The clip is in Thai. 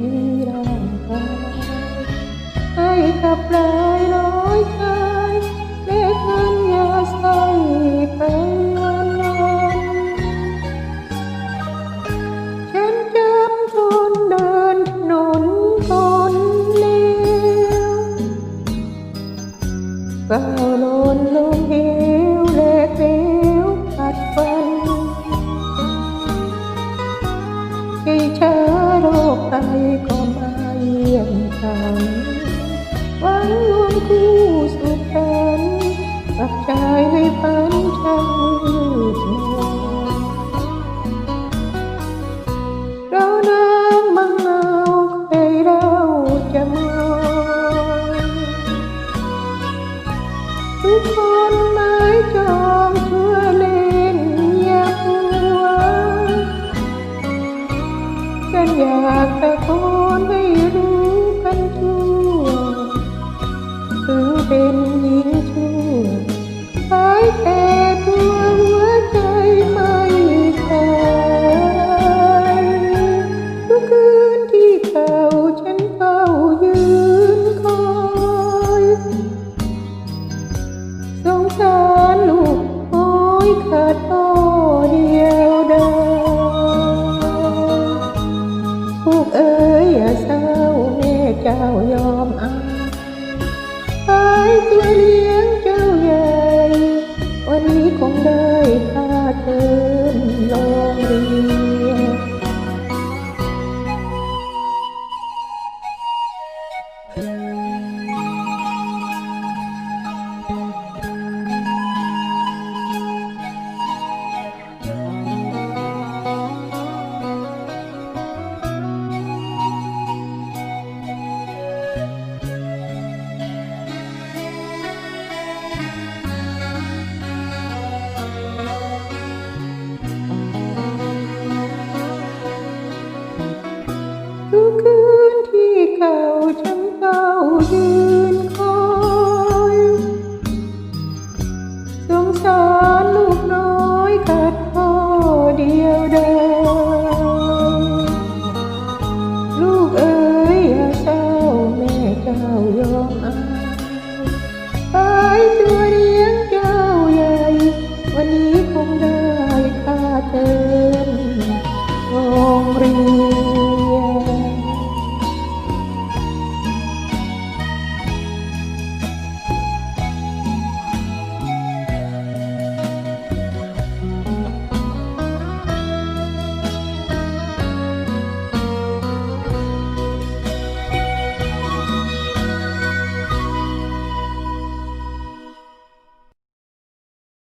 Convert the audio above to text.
ยีร่างกายให้กับหลายร้อยชายเล็กเงินยาใส่ไปวันวันฉันจำทนเดินถนนคนเลี้ยว โรคไตก็มาเยี่ยมฉันวังรวมคู่สุขสันต์กับชายในฝันช่างมืดมนเรานางมังเมาใครเราจะมองทุกคนหมายจอง จ้ายอมอายขายตัวเลี้ยงเจ้าใหญ่ วันนี้คงได้ค่าเทิม